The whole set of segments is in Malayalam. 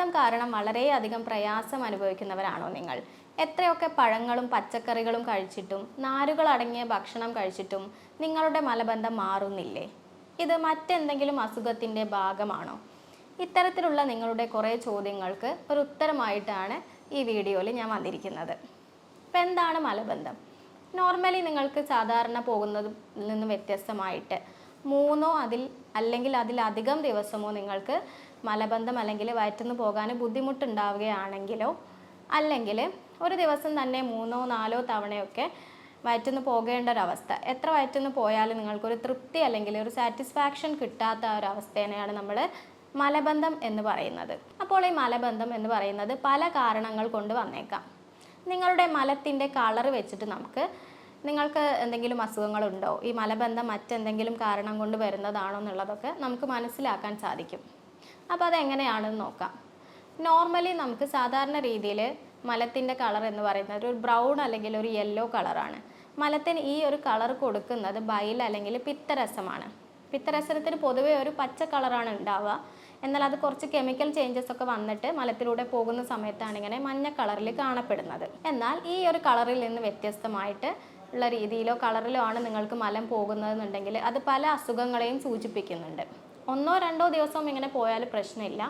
മലബന്ധം കാരണം വളരെയധികം പ്രയാസം അനുഭവിക്കുന്നവരാണോ നിങ്ങൾ? എത്രയൊക്കെ പഴങ്ങളും പച്ചക്കറികളും കഴിച്ചിട്ടും നാരുകൾ അടങ്ങിയ ഭക്ഷണം കഴിച്ചിട്ടും നിങ്ങളുടെ മലബന്ധം മാറുന്നില്ലേ? ഇത് മറ്റെന്തെങ്കിലും അസുഖത്തിന്റെ ഭാഗമാണോ? ഇത്തരത്തിലുള്ള നിങ്ങളുടെ കുറേ ചോദ്യങ്ങൾക്ക് ഒരു ഉത്തരമായിട്ടാണ് ഈ വീഡിയോയിൽ ഞാൻ വന്നിരിക്കുന്നത്. ഇപ്പം എന്താണ് മലബന്ധം? നോർമലി നിങ്ങൾക്ക് സാധാരണ പോകുന്നതിൽ നിന്ന് വ്യത്യസ്തമായിട്ട് മൂന്നോ അതിൽ അല്ലെങ്കിൽ അതിലധികം ദിവസമോ നിങ്ങൾക്ക് മലബന്ധം അല്ലെങ്കിൽ വയറ്റുനിന്ന് പോകാൻ ബുദ്ധിമുട്ടുണ്ടാവുകയാണെങ്കിലോ അല്ലെങ്കിൽ ഒരു ദിവസം തന്നെ മൂന്നോ നാലോ തവണയൊക്കെ വയറ്റുനിന്ന് പോകേണ്ട ഒരവസ്ഥ എത്ര വയറ്റുനിന്ന് പോയാലും നിങ്ങൾക്കൊരു തൃപ്തി അല്ലെങ്കിൽ ഒരു സാറ്റിസ്ഫാക്ഷൻ കിട്ടാത്ത ഒരു അവസ്ഥേനെയാണ് നമ്മൾ മലബന്ധം എന്ന് പറയുന്നത്. അപ്പോൾ ഈ മലബന്ധം എന്ന് പറയുന്നത് പല കാരണങ്ങൾ കൊണ്ട് വന്നേക്കാം. നിങ്ങളുടെ മലത്തിന്റെ കളർ വെച്ചിട്ട് നമുക്ക് നിങ്ങൾക്ക് എന്തെങ്കിലും അസുഖങ്ങളുണ്ടോ? ഈ മലബന്ധം മറ്റെന്തെങ്കിലും കാരണം കൊണ്ട് വരുന്നതാണോ എന്നുള്ളതൊക്കെ നമുക്ക് മനസ്സിലാക്കാൻ സാധിക്കും. അപ്പോൾ അതെങ്ങനെയാണെന്ന് നോക്കാം. നോർമലി നമുക്ക് സാധാരണ രീതിയിൽ മലത്തിന്റെ കളർ എന്ന് പറയുന്നത് ഒരു ബ്രൗൺ അല്ലെങ്കിൽ ഒരു യെല്ലോ കളറാണ് മലത്തിന് ഈ ഒരു കളർ കൊടുക്കുന്നത് ബൈൽ അല്ലെങ്കിൽ പിത്തരസമാണ്. പിത്തരസത്തിന് പൊതുവേ ഒരു പച്ച കളറാണ് ഉണ്ടാവുക. എന്നാൽ അത് കുറച്ച് കെമിക്കൽ ചേഞ്ചസ് ഒക്കെ വന്നിട്ട് മലത്തിലൂടെ പോകുന്ന സമയത്താണ് ഇങ്ങനെ മഞ്ഞ കളറിൽ കാണപ്പെടുന്നത്. എന്നാൽ ഈ ഒരു കളറിൽ നിന്ന് വ്യത്യസ്തമായിട്ട് ഉള്ള രീതിയിലോ കളറിലോ ആണ് നിങ്ങൾക്ക് മലം പോകുന്നതെന്നുണ്ടെങ്കിൽ അത് പല അസുഖങ്ങളെയും സൂചിപ്പിക്കുന്നുണ്ട്. ഒന്നോ രണ്ടോ ദിവസം ഇങ്ങനെ പോയാൽ പ്രശ്നമില്ല.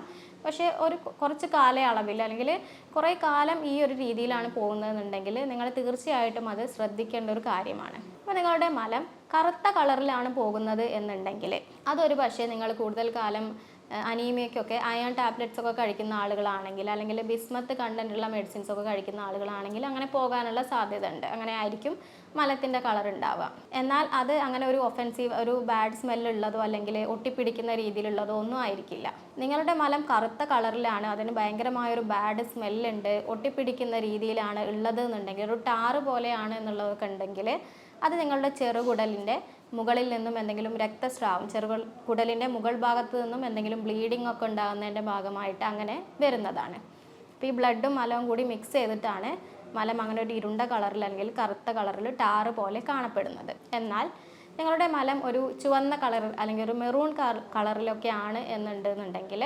പക്ഷേ ഒരു കുറച്ച് കാലയളവിൽ അല്ലെങ്കിൽ കുറേ കാലം ഈ ഒരു രീതിയിലാണ് പോകുന്നതെന്നുണ്ടെങ്കിൽ നിങ്ങൾ തീർച്ചയായിട്ടും അത് ശ്രദ്ധിക്കേണ്ട ഒരു കാര്യമാണ്. അപ്പോൾ നിങ്ങളുടെ മലം കറുത്ത കളറിലാണ് പോകുന്നത് എന്നുണ്ടെങ്കിൽ അതൊരു പക്ഷേ നിങ്ങൾ കൂടുതൽ കാലം അനീമിയക്കൊക്കെ അയൺ ടാബ്ലറ്റ്സ് ഒക്കെ കഴിക്കുന്ന ആളുകളാണെങ്കിൽ അല്ലെങ്കിൽ ബിസ്മത്ത് കണ്ടന്റുള്ള മെഡിസിൻസ് ഒക്കെ കഴിക്കുന്ന ആളുകളാണെങ്കിൽ അങ്ങനെ പോകാനുള്ള സാധ്യത ഉണ്ട് അങ്ങനെ ആയിരിക്കും മലത്തിന്റെ കളർ ഉണ്ടാവുക. എന്നാൽ അത് അങ്ങനെ ഒരു ഒഫൻസീവ് ഒരു ബാഡ് സ്മെല്ലുള്ളതോ അല്ലെങ്കിൽ ഒട്ടിപ്പിടിക്കുന്ന രീതിയിലുള്ളതോ ഒന്നും ആയിരിക്കില്ല. നിങ്ങളുടെ മലം കറുത്ത കളറിലാണ് അതിന് ഭയങ്കരമായൊരു ബാഡ് സ്മെല്ലുണ്ട് ഒട്ടിപ്പിടിക്കുന്ന രീതിയിലാണ് ഉള്ളത് എന്നുണ്ടെങ്കിൽ ഒരു ടാറ് പോലെയാണ് എന്നുള്ളതൊക്കെ ഉണ്ടെങ്കിൽ അത് നിങ്ങളുടെ ചെറുകുടലിന്റെ മുകളിൽ നിന്നും എന്തെങ്കിലും രക്തസ്രാവം ചെറുകൾ കുടലിന്റെ മുകൾ ഭാഗത്ത് നിന്നും എന്തെങ്കിലും ബ്ലീഡിംഗ് ഒക്കെ ഉണ്ടാകുന്നതിന്റെ ഭാഗമായിട്ട് അങ്ങനെ വരുന്നതാണ്. അപ്പോൾ ഈ ബ്ലഡും മലവും കൂടി മിക്സ് ചെയ്തിട്ടാണ് മലം അങ്ങനെ ഒരു ഇരുണ്ട കളറിൽ അല്ലെങ്കിൽ കറുത്ത കളറിൽ ടാറ് പോലെ കാണപ്പെടുന്നത്. എന്നാൽ നിങ്ങളുടെ മലം ഒരു ചുവന്ന കളർ അല്ലെങ്കിൽ ഒരു മെറൂൺ കളറിലൊക്കെ ആണ് എന്നുണ്ടെന്നുണ്ടെങ്കിൽ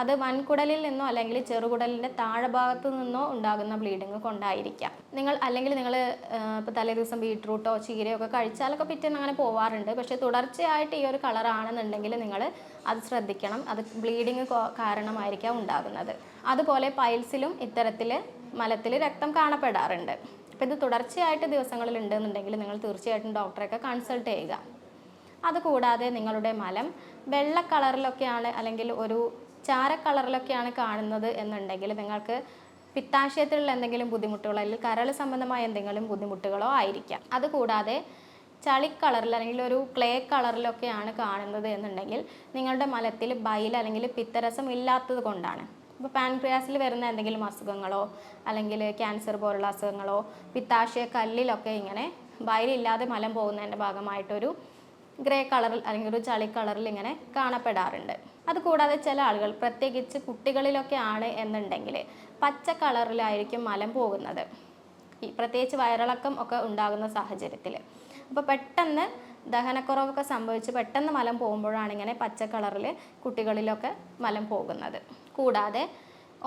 അത് വൻകുടലിൽ നിന്നോ അല്ലെങ്കിൽ ചെറുകുടലിന്റെ താഴെഭാഗത്ത് നിന്നോ ഉണ്ടാകുന്ന ബ്ലീഡിങ് കൊണ്ടായിരിക്കാം. നിങ്ങൾ അല്ലെങ്കിൽ നിങ്ങൾ ഇപ്പോൾ തലേ ദിവസം ബീട്രൂട്ടോ ചീരയോ ഒക്കെ കഴിച്ചാലൊക്കെ പിറ്റേന്ന് അങ്ങനെ പോവാറുണ്ട്. പക്ഷേ തുടർച്ചയായിട്ട് ഈ ഒരു കളറാണെന്നുണ്ടെങ്കിൽ നിങ്ങൾ അത് ശ്രദ്ധിക്കണം. അത് ബ്ലീഡിങ് കാരണമായിരിക്കാം ഉണ്ടാകുന്നത്. അതുപോലെ പൈൽസിലും ഇത്തരത്തിൽ മലത്തിൽ രക്തം കാണപ്പെടാറുണ്ട്. അപ്പോൾ ഇത് തുടർച്ചയായിട്ട് ദിവസങ്ങളിൽ ഉണ്ടെന്നുണ്ടെങ്കിൽ നിങ്ങൾ തീർച്ചയായിട്ടും ഡോക്ടറെയൊക്കെ കൺസൾട്ട് ചെയ്യുക. അതുകൂടാതെ നിങ്ങളുടെ മലം വെള്ള കളറിലൊക്കെയാണ് അല്ലെങ്കിൽ ഒരു ചാര കളറിലൊക്കെയാണ് കാണുന്നത് എന്നുണ്ടെങ്കിൽ നിങ്ങൾക്ക് പിത്താശയത്തിലുള്ള എന്തെങ്കിലും ബുദ്ധിമുട്ടുകളോ അല്ലെങ്കിൽ കരൾ സംബന്ധമായ എന്തെങ്കിലും ബുദ്ധിമുട്ടുകളോ ആയിരിക്കാം. അതുകൂടാതെ ചളി കളറിൽ അല്ലെങ്കിൽ ഒരു ക്ലേ കളറിലൊക്കെയാണ് കാണുന്നത് എന്നുണ്ടെങ്കിൽ നിങ്ങളുടെ മലത്തിൽ ബൈൽ അല്ലെങ്കിൽ പിത്തരസം ഇല്ലാത്തത് കൊണ്ടാണ്. ഇപ്പോൾ പാൻക്രിയാസിൽ വരുന്ന എന്തെങ്കിലും അസുഖങ്ങളോ അല്ലെങ്കിൽ ക്യാൻസർ പോലുള്ള അസുഖങ്ങളോ പിത്താശയ കല്ലിലൊക്കെ ഇങ്ങനെ ബൈലില്ലാതെ മലം പോകുന്നതിന്റെ ഭാഗമായിട്ടൊരു ഗ്രേ കളറിൽ അല്ലെങ്കിൽ ഒരു ചളി കളറിൽ ഇങ്ങനെ കാണപ്പെടാറുണ്ട്. അതുകൂടാതെ ചില ആളുകൾ പ്രത്യേകിച്ച് കുട്ടികളിലൊക്കെ ആണ് എന്നുണ്ടെങ്കിൽ പച്ച കളറിലായിരിക്കും മലം പോകുന്നത്. ഈ പ്രത്യേകിച്ച് വയറിളക്കം ഒക്കെ ഉണ്ടാകുന്ന സാഹചര്യത്തിൽ. അപ്പോൾ പെട്ടെന്ന് ദഹനക്കുറവൊക്കെ സംഭവിച്ച് പെട്ടെന്ന് മലം പോകുമ്പോഴാണ് ഇങ്ങനെ പച്ച കളറിൽ കുട്ടികളിലൊക്കെ മലം പോകുന്നത്. കൂടാതെ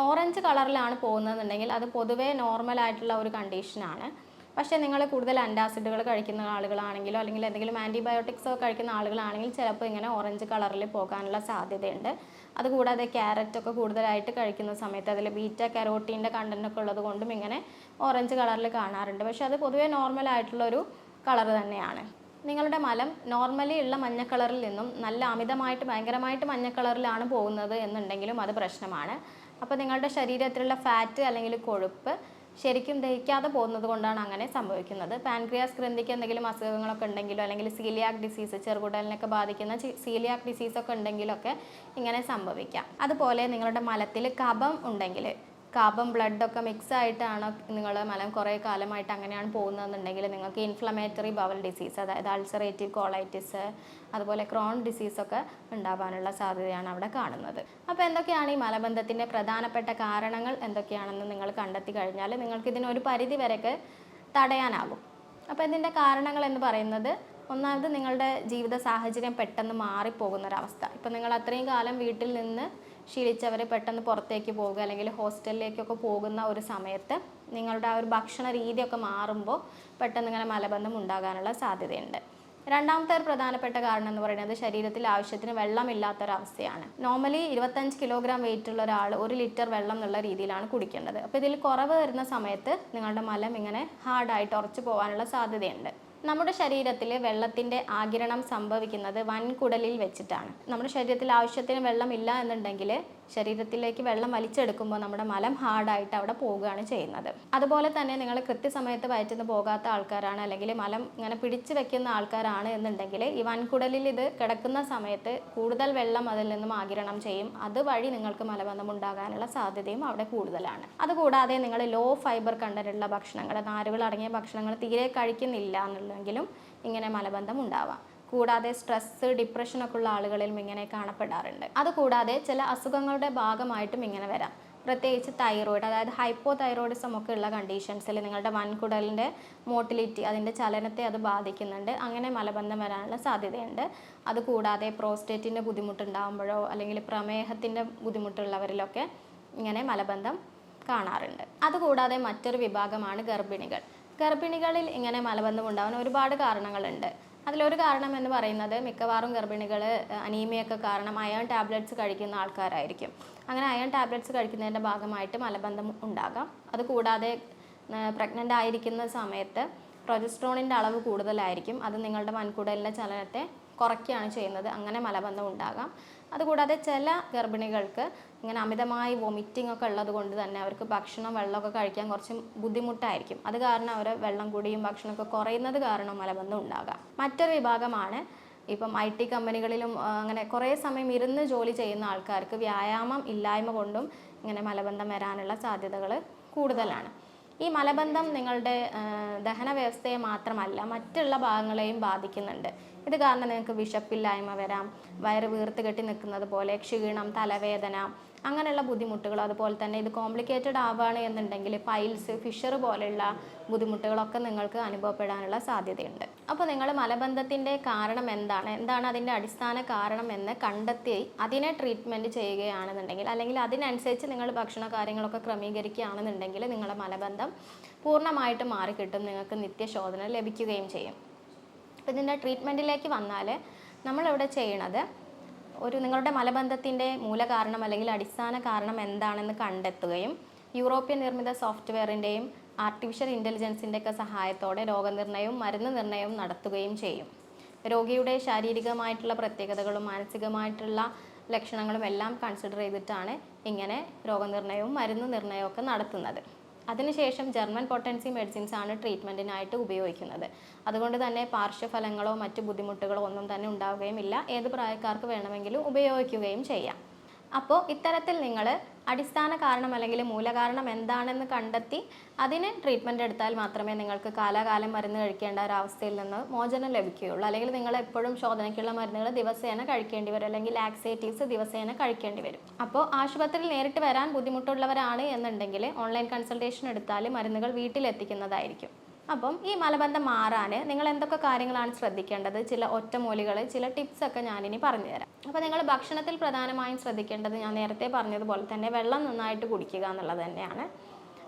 ഓറഞ്ച് കളറിലാണ് പോകുന്നതെന്നുണ്ടെങ്കിൽ അത് പൊതുവേ നോർമലായിട്ടുള്ള ഒരു കണ്ടീഷനാണ് പക്ഷേ നിങ്ങൾ കൂടുതൽ അന്റാസിഡുകൾ കഴിക്കുന്ന ആളുകളാണെങ്കിലോ അല്ലെങ്കിൽ എന്തെങ്കിലും ആന്റിബയോട്ടിക്സോ കഴിക്കുന്ന ആളുകളാണെങ്കിൽ ചിലപ്പോൾ ഇങ്ങനെ ഓറഞ്ച് കളറിൽ പോകാനുള്ള സാധ്യതയുണ്ട്. അതുകൂടാതെ ക്യാരറ്റ് ഒക്കെ കൂടുതലായിട്ട് കഴിക്കുന്ന സമയത്ത് അതിൽ ബീറ്റ കരോട്ടീന്റെ കണ്ടന്റ് ഒക്കെ ഉള്ളത് കൊണ്ടും ഇങ്ങനെ ഓറഞ്ച് കളറിൽ കാണാറുണ്ട്. പക്ഷേ അത് പൊതുവേ നോർമൽ ആയിട്ടുള്ളൊരു കളർ തന്നെയാണ്. നിങ്ങളുടെ മലം നോർമലി ഉള്ള മഞ്ഞ കളറിൽ നിന്നും നല്ല അമിതമായിട്ട് ഭയങ്കരമായിട്ട് മഞ്ഞ കളറിലാണ് പോകുന്നത് എന്നുണ്ടെങ്കിലും അത് പ്രശ്നമാണ്. അപ്പോൾ നിങ്ങളുടെ ശരീരത്തിലുള്ള ഫാറ്റ് അല്ലെങ്കിൽ കൊഴുപ്പ് ശരിക്കും ദഹിക്കാതെ പോകുന്നത് കൊണ്ടാണ് അങ്ങനെ സംഭവിക്കുന്നത്. പാൻക്രിയാസ് ഗ്രന്ഥിക്ക് എന്തെങ്കിലും അസുഖങ്ങളൊക്കെ ഉണ്ടെങ്കിലോ അല്ലെങ്കിൽ സീലിയാക് ഡിസീസ് ചെറുകുടലിനൊക്കെ ബാധിക്കുന്ന സീലിയാക് ഡിസീസ് ഒക്കെ ഉണ്ടെങ്കിലൊക്കെ ഇങ്ങനെ സംഭവിക്കാം. അതുപോലെ നിങ്ങളുടെ മലത്തിൽ കഫം ഉണ്ടെങ്കിൽ കഫം ബ്ലഡൊക്കെ മിക്സ് ആയിട്ടാണ് നിങ്ങൾ മലം കുറേ കാലമായിട്ട് അങ്ങനെയാണ് പോകുന്നതെന്നുണ്ടെങ്കിൽ നിങ്ങൾക്ക് ഇൻഫ്ലമേറ്ററി ബവൽ ഡിസീസ് അതായത് അൾസറേറ്റീവ് കോളൈറ്റിസ് അതുപോലെ ക്രോൺ ഡിസീസൊക്കെ ഉണ്ടാവാനുള്ള സാധ്യതയാണ് അവിടെ കാണുന്നത്. അപ്പോൾ എന്തൊക്കെയാണ് ഈ മലബന്ധത്തിന്റെ പ്രധാനപ്പെട്ട കാരണങ്ങൾ? എന്തൊക്കെയാണെന്ന് നിങ്ങൾ കണ്ടെത്തി കഴിഞ്ഞാൽ നിങ്ങൾക്ക് ഇതിനൊരു പരിധി വരെയൊക്കെ തടയാനാകും. അപ്പോൾ ഇതിന്റെ കാരണങ്ങൾ എന്ന് പറയുന്നത് ഒന്നാമത് നിങ്ങളുടെ ജീവിത സാഹചര്യം പെട്ടെന്ന് മാറിപ്പോകുന്നൊരവസ്ഥ. ഇപ്പം നിങ്ങൾ അത്രയും കാലം വീട്ടിൽ നിന്ന് ശീലിച്ചവർ പെട്ടെന്ന് പുറത്തേക്ക് പോവുക അല്ലെങ്കിൽ ഹോസ്റ്റലിലേക്കൊക്കെ പോകുന്ന ഒരു സമയത്ത് നിങ്ങളുടെ ആ ഒരു ഭക്ഷണ രീതിയൊക്കെ മാറുമ്പോൾ പെട്ടെന്ന് ഇങ്ങനെ മലബന്ധം ഉണ്ടാകാനുള്ള സാധ്യതയുണ്ട്. രണ്ടാമത്തെ ഒരു പ്രധാനപ്പെട്ട കാരണം എന്ന് പറയുന്നത് ശരീരത്തിൽ ആവശ്യത്തിന് വെള്ളമില്ലാത്തൊരവസ്ഥയാണ്. നോർമലി ഇരുപത്തഞ്ച് കിലോഗ്രാം വെയിറ്റ് ഉള്ള ഒരാൾ ഒരു ലിറ്റർ വെള്ളം എന്നുള്ള രീതിയിലാണ് കുടിക്കേണ്ടത്. അപ്പോൾ ഇതിൽ കുറവ് വരുന്ന സമയത്ത് നിങ്ങളുടെ മലം ഇങ്ങനെ ഹാർഡായിട്ട് ഉറച്ചു പോകാനുള്ള സാധ്യതയുണ്ട്. നമ്മുടെ ശരീരത്തിൽ വെള്ളത്തിന്റെ ആകിരണം സംഭവിക്കുന്നത് വൻകുടലിൽ വെച്ചിട്ടാണ്. നമ്മുടെ ശരീരത്തിൽ ആവശ്യത്തിന് വെള്ളമില്ല എന്നുണ്ടെങ്കിൽ ശരീരത്തിലേക്ക് വെള്ളം വലിച്ചെടുക്കുമ്പോൾ നമ്മുടെ മലം ഹാർഡായിട്ട് അവിടെ പോവുകയാണ് ചെയ്യുന്നത്. അതുപോലെ തന്നെ നിങ്ങൾ കൃത്യസമയത്ത് വയറ്റുന്ന പോകാത്ത ആൾക്കാരാണ് അല്ലെങ്കിൽ മലം ഇങ്ങനെ പിടിച്ചു വെക്കുന്ന ആൾക്കാരാണ് എന്നുണ്ടെങ്കിൽ ഈ വൻകുടലിൽ ഇത് കിടക്കുന്ന സമയത്ത് കൂടുതൽ വെള്ളം അതിൽ നിന്നും ആകിരണം ചെയ്യും. അതുവഴി നിങ്ങൾക്ക് മലബന്ധം ഉണ്ടാകാനുള്ള സാധ്യതയും അവിടെ കൂടുതലാണ്. അതുകൂടാതെ നിങ്ങൾ ലോ ഫൈബർ കണ്ടന്റുള്ള ഭക്ഷണങ്ങൾ നാരുകൾ അടങ്ങിയ ഭക്ഷണങ്ങൾ തീരെ കഴിക്കുന്നില്ല എന്നുണ്ടെങ്കിലും ഇങ്ങനെ മലബന്ധം ഉണ്ടാവാം. കൂടാതെ സ്ട്രെസ് ഡിപ്രഷനൊക്കെ ഉള്ള ആളുകളിലും ഇങ്ങനെ കാണപ്പെടാറുണ്ട്. അതുകൂടാതെ ചില അസുഖങ്ങളുടെ ഭാഗമായിട്ടും ഇങ്ങനെ വരാം. പ്രത്യേകിച്ച് തൈറോയിഡ് അതായത് ഹൈപ്പോ തൈറോയിഡിസം ഒക്കെ ഉള്ള കണ്ടീഷൻസിൽ നിങ്ങളുടെ വൻകുടലിന്റെ മോട്ടിലിറ്റി അതിന്റെ ചലനത്തെ അത് ബാധിക്കുന്നുണ്ട്. അങ്ങനെ മലബന്ധം വരാനുള്ള സാധ്യതയുണ്ട്. അതുകൂടാതെ പ്രോസ്റ്റേറ്റിന്റെ ബുദ്ധിമുട്ടുണ്ടാകുമ്പോഴോ അല്ലെങ്കിൽ പ്രമേഹത്തിന്റെ ബുദ്ധിമുട്ടുള്ളവരിലൊക്കെ ഇങ്ങനെ മലബന്ധം കാണാറുണ്ട്. അതുകൂടാതെ മറ്റൊരു വിഭാഗമാണ് ഗർഭിണികൾ. ഗർഭിണികളിൽ ഇങ്ങനെ മലബന്ധം ഉണ്ടാവാൻ ഒരുപാട് കാരണങ്ങളുണ്ട്. അതിലൊരു കാരണം എന്ന് പറയുന്നത് മിക്കവാറും ഗർഭിണികൾ അനീമിയൊക്കെ കാരണം അയൺ ടാബ്ലറ്റ്സ് കഴിക്കുന്ന ആൾക്കാരായിരിക്കും. അങ്ങനെ അയൺ ടാബ്ലറ്റ്സ് കഴിക്കുന്നതിന്റെ ഭാഗമായിട്ട് മലബന്ധം ഉണ്ടാകാം. അതുകൂടാതെ പ്രഗ്നന്റ് ആയിരിക്കുന്ന സമയത്ത് പ്രൊജസ്ട്രോണിന്റെ അളവ് കൂടുതലായിരിക്കും. അത് നിങ്ങളുടെ വൻകുടലിന്റെ ചലനത്തെ കുറയ്ക്കുകയാണ് ചെയ്യുന്നത്. അങ്ങനെ മലബന്ധം ഉണ്ടാകാം. അതുകൂടാതെ ചില ഗർഭിണികൾക്ക് ഇങ്ങനെ അമിതമായി വൊമിറ്റിംഗ് ഒക്കെ ഉള്ളത് കൊണ്ട് തന്നെ അവർക്ക് ഭക്ഷണം വെള്ളമൊക്കെ കഴിക്കാൻ കുറച്ച് ബുദ്ധിമുട്ടായിരിക്കും. അത് കാരണം അവർ വെള്ളം കൂടിയും ഭക്ഷണമൊക്കെ കുറയുന്നത് കാരണം മലബന്ധം ഉണ്ടാകാം. മറ്റൊരു വിഭാഗമാണ് ഇപ്പം ഐ ടി കമ്പനികളിലും അങ്ങനെ കുറേ സമയം ഇരുന്ന് ജോലി ചെയ്യുന്ന ആൾക്കാർക്ക് വ്യായാമം ഇല്ലായ്മ കൊണ്ടും ഇങ്ങനെ മലബന്ധം വരാനുള്ള സാധ്യതകൾ കൂടുതലാണ്. ഈ മലബന്ധം നിങ്ങളുടെ ദഹന വ്യവസ്ഥയെ മാത്രമല്ല മറ്റുള്ള ഭാഗങ്ങളെയും ബാധിക്കുന്നുണ്ട്. ഇത് കാരണം നിങ്ങൾക്ക് വിശപ്പില്ലായ്മ വരാം വയറ് വീർത്ത് കെട്ടി നിൽക്കുന്നത് പോലെ ക്ഷീണം തലവേദന അങ്ങനെയുള്ള ബുദ്ധിമുട്ടുകൾ അതുപോലെ തന്നെ ഇത് കോംപ്ലിക്കേറ്റഡ് ആവുകയാണ് എന്നുണ്ടെങ്കിൽ പൈൽസ് ഫിഷർ പോലെയുള്ള ബുദ്ധിമുട്ടുകളൊക്കെ നിങ്ങൾക്ക് അനുഭവപ്പെടാനുള്ള സാധ്യതയുണ്ട്. അപ്പോൾ നിങ്ങൾ മലബന്ധത്തിന്റെ കാരണം എന്താണ്? എന്താണ് അതിന്റെ അടിസ്ഥാന കാരണം എന്ന് കണ്ടെത്തി അതിനെ ട്രീറ്റ്മെന്റ് ചെയ്യുകയാണെന്നുണ്ടെങ്കിൽ അല്ലെങ്കിൽ അതിനനുസരിച്ച് നിങ്ങൾ ഭക്ഷണ കാര്യങ്ങളൊക്കെ ക്രമീകരിക്കുകയാണെന്നുണ്ടെങ്കിൽ നിങ്ങളുടെ മലബന്ധം പൂർണമായിട്ട് മാറിക്കിട്ടും നിങ്ങൾക്ക് നിത്യശോധന ലഭിക്കുകയും ചെയ്യും. ഇതിന്റെ ട്രീറ്റ്മെന്റിലേക്ക് വന്നാൽ നമ്മളിവിടെ ചെയ്യണത്? ഒരു നിങ്ങളുടെ മലബന്ധത്തിന്റെ മൂലകാരണം അല്ലെങ്കിൽ അടിസ്ഥാന കാരണം എന്താണെന്ന് കണ്ടെത്തുകയും യൂറോപ്യൻ നിർമ്മിത സോഫ്റ്റ്വെയറിന്റെയും ആർട്ടിഫിഷ്യൽ ഇന്റലിജൻസിന്റെ ഒക്കെ സഹായത്തോടെ രോഗനിർണയവും മരുന്ന് നിർണയവും നടത്തുകയും ചെയ്യും. രോഗിയുടെ ശാരീരികമായിട്ടുള്ള പ്രത്യേകതകളും മാനസികമായിട്ടുള്ള ലക്ഷണങ്ങളും എല്ലാം കൺസിഡർ ചെയ്തിട്ടാണ് ഇങ്ങനെ രോഗനിർണയവും മരുന്ന് നിർണയവും ഒക്കെ നടത്തുന്നത്. അതിനുശേഷം ജർമ്മൻ പൊട്ടൻസി മെഡിസിൻസ് ആണ് ട്രീറ്റ്മെന്റിനായിട്ട് ഉപയോഗിക്കുന്നത്. അതുകൊണ്ട് തന്നെ പാർശ്വഫലങ്ങളോ മറ്റു ബുദ്ധിമുട്ടുകളോ ഒന്നും തന്നെ ഉണ്ടാവുകയുമില്ല. ഏത് പ്രായക്കാർക്ക് വേണമെങ്കിലും ഉപയോഗിക്കുകയും ചെയ്യാം. അപ്പോൾ ഇത്തരത്തിൽ നിങ്ങൾ അടിസ്ഥാന കാരണം അല്ലെങ്കിൽ മൂലകാരണം എന്താണെന്ന് കണ്ടെത്തി അതിന് ട്രീറ്റ്മെന്റ് എടുത്താൽ മാത്രമേ നിങ്ങൾക്ക് കാലാകാലം മരുന്ന് കഴിക്കേണ്ട ഒരു അവസ്ഥയിൽ നിന്ന് മോചനം ലഭിക്കുകയുള്ളൂ. അല്ലെങ്കിൽ നിങ്ങൾ എപ്പോഴും ശോധനയ്ക്കുള്ള മരുന്നുകൾ ദിവസേന കഴിക്കേണ്ടി വരും. അല്ലെങ്കിൽ ലാക്സേറ്റീവ്സ് ദിവസേന കഴിക്കേണ്ടി വരും. അപ്പോൾ ആശുപത്രിയിൽ നേരിട്ട് വരാൻ ബുദ്ധിമുട്ടുള്ളവരാണ് എന്നുണ്ടെങ്കിൽ ഓൺലൈൻ കൺസൾട്ടേഷൻ എടുത്താൽ മരുന്നുകൾ വീട്ടിലെത്തിക്കുന്നതായിരിക്കും. അപ്പം ഈ മലബന്ധം മാറാൻ നിങ്ങൾ എന്തൊക്കെ കാര്യങ്ങളാണ് ശ്രദ്ധിക്കേണ്ടത്? ചില ഒറ്റമൂലികൾ ചില ടിപ്സ് ഒക്കെ ഞാനിനി പറഞ്ഞുതരാം അപ്പോൾ നിങ്ങൾ ഭക്ഷണത്തിൽ പ്രധാനമായും ശ്രദ്ധിക്കേണ്ടത് ഞാൻ നേരത്തെ പറഞ്ഞതുപോലെ തന്നെ വെള്ളം നന്നായിട്ട് കുടിക്കുക എന്നുള്ളത് തന്നെയാണ്.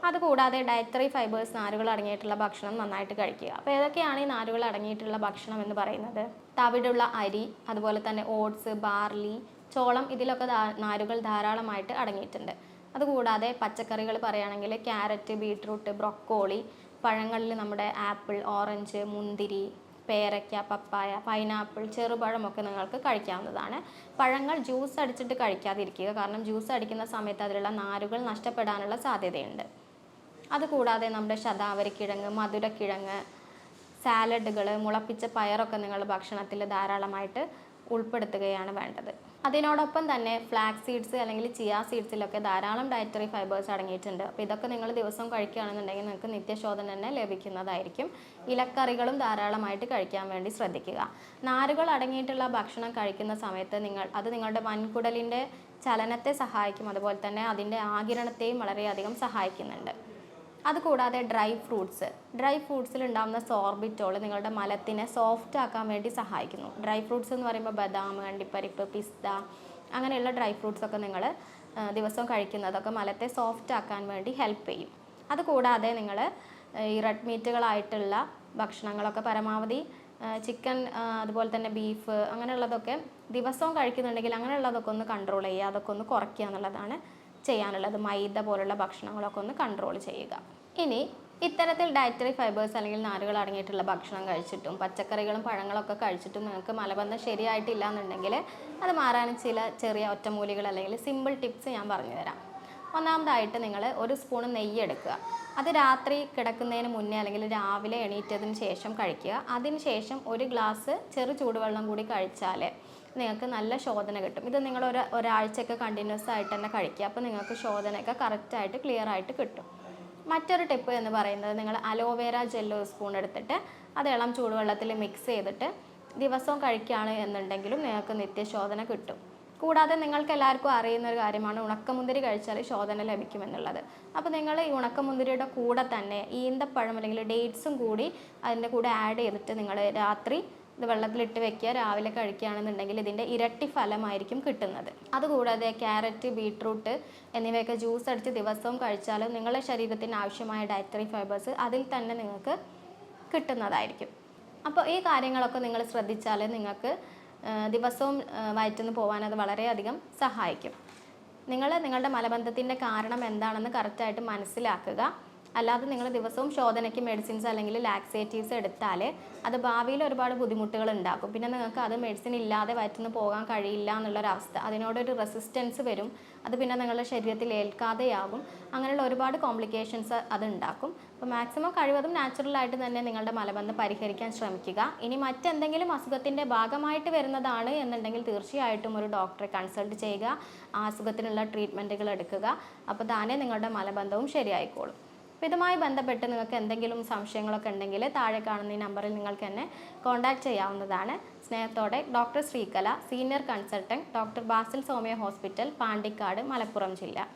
അതുകൂടാതെ ഡയറ്ററി ഫൈബേഴ്സ് നാരുകൾ അടങ്ങിയിട്ടുള്ള ഭക്ഷണം നന്നായിട്ട് കഴിക്കുക. അപ്പോൾ ഏതൊക്കെയാണ് ഈ നാരുകൾ അടങ്ങിയിട്ടുള്ള ഭക്ഷണം എന്ന് പറയുന്നത്? തവിടുള്ള അരി അതുപോലെ തന്നെ ഓട്സ് ബാർലി ചോളം ഇതിലൊക്കെ നാരുകൾ ധാരാളമായിട്ട് അടങ്ങിയിട്ടുണ്ട്. അതുകൂടാതെ പച്ചക്കറികൾ പറയുകയാണെങ്കിൽ ക്യാരറ്റ് ബീട്രൂട്ട് ബ്രൊക്കോളി പഴങ്ങളിൽ നമ്മുടെ ആപ്പിൾ ഓറഞ്ച് മുന്തിരി പേരയ്ക്ക പപ്പായ പൈനാപ്പിൾ ചെറുപഴമൊക്കെ നിങ്ങൾക്ക് കഴിക്കാവുന്നതാണ്. പഴങ്ങൾ ജ്യൂസ് അടിച്ചിട്ട് കഴിക്കാതിരിക്കുക. കാരണം ജ്യൂസ് അടിക്കുന്ന സമയത്ത് അതിലുള്ള നാരുകൾ നഷ്ടപ്പെടാനുള്ള സാധ്യതയുണ്ട്. അതുകൂടാതെ നമ്മുടെ ശതാവരിക്കിഴങ്ങ് മധുരക്കിഴങ്ങ് സാലഡുകൾ മുളപ്പിച്ച പയറൊക്കെ നിങ്ങൾ ഭക്ഷണത്തിൽ ധാരാളമായിട്ട് ഉൾപ്പെടുത്തുകയാണ് വേണ്ടത്. അതിനോടൊപ്പം തന്നെ ഫ്ലാക്സ് സീഡ്സ് അല്ലെങ്കിൽ ചിയ സീഡ്സിലൊക്കെ ധാരാളം ഡയറ്ററി ഫൈബേഴ്സ് അടങ്ങിയിട്ടുണ്ട്. അപ്പോൾ ഇതൊക്കെ നിങ്ങൾ ദിവസം കഴിക്കുകയാണെന്നുണ്ടെങ്കിൽ നിങ്ങൾക്ക് നിത്യശോധന തന്നെ ലഭിക്കുന്നതായിരിക്കും. ഇലക്കറികളും ധാരാളമായിട്ട് കഴിക്കാൻ വേണ്ടി ശ്രദ്ധിക്കുക. നാരുകൾ അടങ്ങിയിട്ടുള്ള ഭക്ഷണം കഴിക്കുന്ന സമയത്ത് നിങ്ങൾ അത് നിങ്ങളുടെ വൻകുടലിന്റെ ചലനത്തെ സഹായിക്കും. അതുപോലെ തന്നെ അതിന്റെ ആകിരണത്തെയും വളരെയധികം സഹായിക്കുന്നുണ്ട്. അതുകൂടാതെ ഡ്രൈ ഫ്രൂട്ട്സ് ഡ്രൈ ഫ്രൂട്ട്സിൽ ഉണ്ടാകുന്ന സോർബിറ്റോൾ നിങ്ങളുടെ മലത്തിനെ സോഫ്റ്റ് ആക്കാൻ വേണ്ടി സഹായിക്കുന്നു. ഡ്രൈ ഫ്രൂട്ട്സ് എന്ന് പറയുമ്പോൾ ബദാം അണ്ടിപ്പരിപ്പ് പിസ്ത അങ്ങനെയുള്ള ഡ്രൈ ഫ്രൂട്ട്സ് ഒക്കെ നിങ്ങൾ ദിവസം ദിവസവും കഴിക്കുന്നതൊക്കെ മലത്തെ സോഫ്റ്റ് ആക്കാൻ വേണ്ടി ഹെൽപ്പ് ചെയ്യും. അതുകൂടാതെ നിങ്ങൾ ഈ റെഡ് മീറ്റുകളായിട്ടുള്ള ഭക്ഷണങ്ങളൊക്കെ പരമാവധി ചിക്കൻ അതുപോലെ തന്നെ ബീഫ് അങ്ങനെയുള്ളതൊക്കെ ദിവസവും കഴിക്കുന്നുണ്ടെങ്കിൽ അങ്ങനെയുള്ളതൊക്കെ ഒന്ന് കൺട്രോൾ ചെയ്യുക. അതൊക്കെ ഒന്ന് കുറയ്ക്കുക എന്നുള്ളതാണ് ചെയ്യാനുള്ളത് മൈദ പോലുള്ള ഭക്ഷണങ്ങളൊക്കെ ഒന്ന് കൺട്രോൾ ചെയ്യുക. ഇനി ഇത്തരത്തിൽ ഡയറ്ററി ഫൈബേഴ്സ് അല്ലെങ്കിൽ നാരുകൾ അടങ്ങിയിട്ടുള്ള ഭക്ഷണം കഴിച്ചിട്ടും പച്ചക്കറികളും പഴങ്ങളൊക്കെ കഴിച്ചിട്ടും നിങ്ങൾക്ക് മലബന്ധം ശരിയായിട്ടില്ല എന്നുണ്ടെങ്കിൽ അത് മാറാൻ ചില ചെറിയ ഒറ്റമൂലികൾ അല്ലെങ്കിൽ സിമ്പിൾ ടിപ്സ് ഞാൻ പറഞ്ഞു തരാം ഒന്നാമതായിട്ട് നിങ്ങൾ ഒരു സ്പൂൺ നെയ്യ് എടുക്കുക. അത് രാത്രി കിടക്കുന്നതിന് മുന്നേ അല്ലെങ്കിൽ രാവിലെ എണീറ്റതിന് ശേഷം കഴിക്കുക. അതിന് ശേഷം ഒരു ഗ്ലാസ് ചെറു ചൂടുവെള്ളം കൂടി കഴിച്ചാൽ നിങ്ങൾക്ക് നല്ല ശോധന കിട്ടും. ഇത് നിങ്ങൾ ഒരു ഒരാഴ്ചയൊക്കെ കണ്ടിന്യൂസ് ആയിട്ട് തന്നെ കഴിക്കുക. അപ്പോൾ നിങ്ങൾക്ക് ശോധനയൊക്കെ കറക്റ്റായിട്ട് ക്ലിയർ ആയിട്ട് കിട്ടും. മറ്റൊരു ടിപ്പ് എന്ന് പറയുന്നത് നിങ്ങൾ അലോവേര ജെല്ല് സ്പൂൺ എടുത്തിട്ട് അത് ഇളം ചൂടുവെള്ളത്തിൽ മിക്സ് ചെയ്തിട്ട് ദിവസവും കഴിക്കുകയാണ് എന്നുണ്ടെങ്കിലും നിങ്ങൾക്ക് നിത്യശോധന കിട്ടും. കൂടാതെ നിങ്ങൾക്ക് എല്ലാവർക്കും അറിയുന്ന ഒരു കാര്യമാണ് ഉണക്കമുന്തിരി കഴിച്ചാൽ ശോധന ലഭിക്കുമെന്നുള്ളത് അപ്പോൾ നിങ്ങൾ ഈ ഉണക്കമുന്തിരിയുടെ കൂടെ തന്നെ ഈന്തപ്പഴം അല്ലെങ്കിൽ ഡേറ്റ്സും കൂടി അതിന്റെ കൂടെ ആഡ് ചെയ്തിട്ട് നിങ്ങൾ രാത്രി ഇത് വെള്ളത്തിലിട്ട് വെക്കുക രാവിലെ കഴിക്കുകയാണെന്നുണ്ടെങ്കിൽ ഇതിന്റെ ഇരട്ടി ഫലമായിരിക്കും കിട്ടുന്നത്. അതുകൂടാതെ ക്യാരറ്റ് ബീട്രൂട്ട് എന്നിവയൊക്കെ ജ്യൂസ് അടിച്ച് ദിവസവും കഴിച്ചാലും നിങ്ങളുടെ ശരീരത്തിന് ആവശ്യമായ ഡയറ്ററി ഫൈബേഴ്സ് അതിൽ തന്നെ നിങ്ങൾക്ക് കിട്ടുന്നതായിരിക്കും. അപ്പോൾ ഈ കാര്യങ്ങളൊക്കെ നിങ്ങൾ ശ്രദ്ധിച്ചാൽ നിങ്ങൾക്ക് ദിവസവും വയറ്റിന്ന് പോകാൻ അത് വളരെയധികം സഹായിക്കും. നിങ്ങൾ നിങ്ങളുടെ മലബന്ധത്തിന്റെ കാരണം എന്താണെന്ന് കറക്റ്റായിട്ട് മനസ്സിലാക്കുക. അല്ലാതെ നിങ്ങൾ ദിവസവും ശോധനയ്ക്ക് മെഡിസിൻസ് അല്ലെങ്കിൽ ലാക്സേറ്റീവ്സ് എടുത്താൽ അത് ഭാവിയിൽ ഒരുപാട് ബുദ്ധിമുട്ടുകൾ ഉണ്ടാക്കും. പിന്നെ നിങ്ങൾക്ക് അത് മെഡിസിൻ ഇല്ലാതെ വയറ്റിന്ന് പോകാൻ കഴിയില്ല എന്നുള്ളൊരവസ്ഥ അതിനോടൊരു റെസിസ്റ്റൻസ് വരും. അത് പിന്നെ നിങ്ങളുടെ ശരീരത്തിൽ ഏൽക്കാതെയാകും. അങ്ങനെയുള്ള ഒരുപാട് കോംപ്ലിക്കേഷൻസ് അത് ഉണ്ടാക്കും. അപ്പോൾ മാക്സിമം കഴിവതും നാച്ചുറലായിട്ട് തന്നെ നിങ്ങളുടെ മലബന്ധം പരിഹരിക്കാൻ ശ്രമിക്കുക. ഇനി മറ്റെന്തെങ്കിലും അസുഖത്തിന്റെ ഭാഗമായിട്ട് വരുന്നതാണ് എന്നുണ്ടെങ്കിൽ തീർച്ചയായിട്ടും ഒരു ഡോക്ടറെ കൺസൾട്ട് ചെയ്യുക. ആ അസുഖത്തിനുള്ള ട്രീറ്റ്മെന്റുകൾ എടുക്കുക. അപ്പോൾ താനേ നിങ്ങളുടെ മലബന്ധവും ശരിയായിക്കോളും. അപ്പോൾ ഇതുമായി ബന്ധപ്പെട്ട് നിങ്ങൾക്ക് എന്തെങ്കിലും സംശയങ്ങളൊക്കെ ഉണ്ടെങ്കിൽ താഴെ കാണുന്ന ഈ നമ്പറിൽ നിങ്ങൾക്ക് എന്നെ കോൺടാക്റ്റ് ചെയ്യാവുന്നതാണ്. സ്നേഹത്തോടെ doctor Sreekala senior consultant doctor Basil Soumya hospital Pandikkad Malappuram ജില്ല.